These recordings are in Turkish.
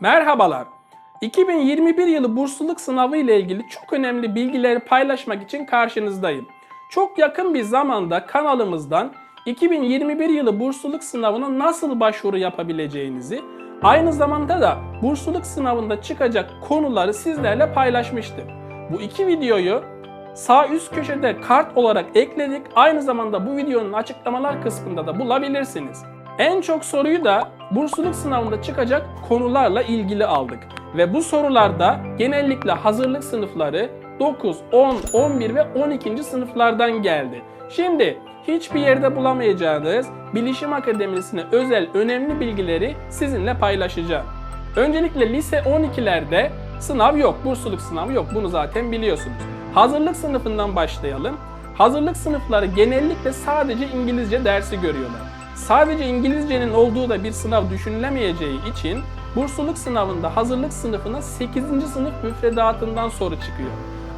Merhabalar. 2021 yılı bursluluk sınavı ile ilgili çok önemli bilgileri paylaşmak için karşınızdayım. Çok yakın bir zamanda kanalımızdan 2021 yılı bursluluk sınavına nasıl başvuru yapabileceğinizi, aynı zamanda da bursluluk sınavında çıkacak konuları sizlerle paylaşmıştım. Bu iki videoyu sağ üst köşede kart olarak ekledik. Aynı zamanda bu videonun açıklamalar kısmında da bulabilirsiniz. En çok soruyu da bursluluk sınavında çıkacak konularla ilgili aldık. Ve bu sorularda genellikle hazırlık sınıfları 9, 10, 11 ve 12. sınıflardan geldi. Şimdi hiçbir yerde bulamayacağınız Bilişim Akademisi'ne özel önemli bilgileri sizinle paylaşacağım. Öncelikle lise 12'lerde sınav yok, bursluluk sınavı yok. Bunu zaten biliyorsunuz. Hazırlık sınıfından başlayalım. Hazırlık sınıfları genellikle sadece İngilizce dersi görüyorlar. Sadece İngilizcenin olduğu da bir sınav düşünülemeyeceği için bursluluk sınavında hazırlık sınıfına 8. sınıf müfredatından soru çıkıyor.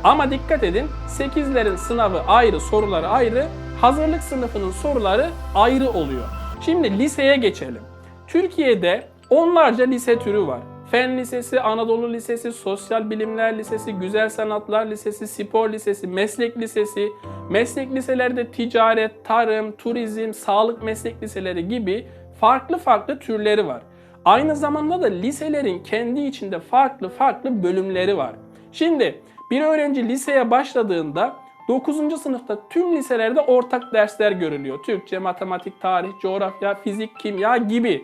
Ama dikkat edin 8'lerin sınavı ayrı, soruları ayrı, hazırlık sınıfının soruları ayrı oluyor. Şimdi liseye geçelim. Türkiye'de onlarca lise türü var. Fen Lisesi, Anadolu Lisesi, Sosyal Bilimler Lisesi, Güzel Sanatlar Lisesi, Spor Lisesi, Meslek Lisesi, meslek liselerde ticaret, tarım, turizm, sağlık meslek liseleri gibi farklı farklı türleri var. Aynı zamanda da liselerin kendi içinde farklı farklı bölümleri var. Şimdi bir öğrenci liseye başladığında 9. sınıfta tüm liselerde ortak dersler görülüyor. Türkçe, matematik, tarih, coğrafya, fizik, kimya gibi.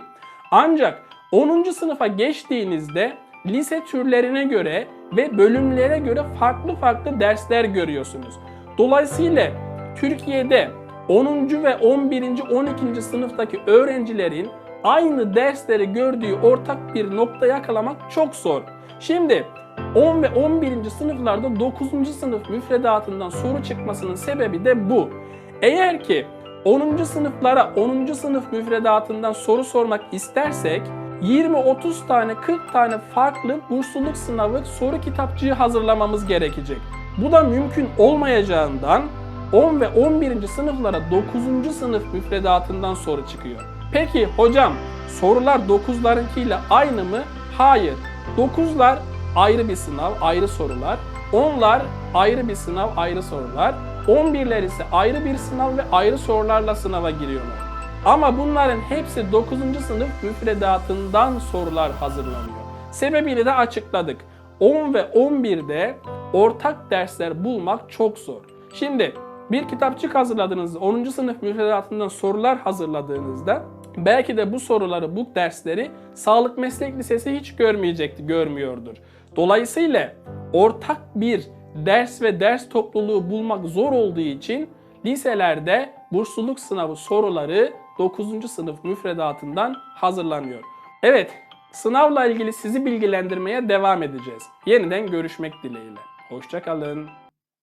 Ancak 10. sınıfa geçtiğinizde lise türlerine göre ve bölümlere göre farklı farklı dersler görüyorsunuz. Dolayısıyla Türkiye'de 10. ve 11. 12. sınıftaki öğrencilerin aynı dersleri gördüğü ortak bir nokta yakalamak çok zor. Şimdi 10 ve 11. sınıflarda 9. sınıf müfredatından soru çıkmasının sebebi de bu. Eğer ki 10. sınıflara 10. sınıf müfredatından soru sormak istersek 20-30 tane 40 tane farklı bursluluk sınavı soru kitapçığı hazırlamamız gerekecek. Bu da mümkün olmayacağından 10 ve 11. sınıflara 9. sınıf müfredatından soru çıkıyor. Peki hocam sorular 9'larınkiyle aynı mı? Hayır. 9'lar ayrı bir sınav, ayrı sorular. 10'lar ayrı bir sınav, ayrı sorular. 11'ler ise ayrı bir sınav ve ayrı sorularla sınava giriyorlar. Ama bunların hepsi 9. sınıf müfredatından sorular hazırlanıyor. Sebebini de açıkladık. 10 ve 11'de ortak dersler bulmak çok zor. Şimdi bir kitapçık hazırladığınızda 10. sınıf müfredatından sorular hazırladığınızda belki de bu soruları, bu dersleri Sağlık Meslek Lisesi hiç görmeyecekti, görmüyordur. Dolayısıyla ortak bir ders ve ders topluluğu bulmak zor olduğu için liselerde bursluluk sınavı soruları 9. sınıf müfredatından hazırlanıyor. Evet, sınavla ilgili sizi bilgilendirmeye devam edeceğiz. Yeniden görüşmek dileğiyle. Hoşçakalın.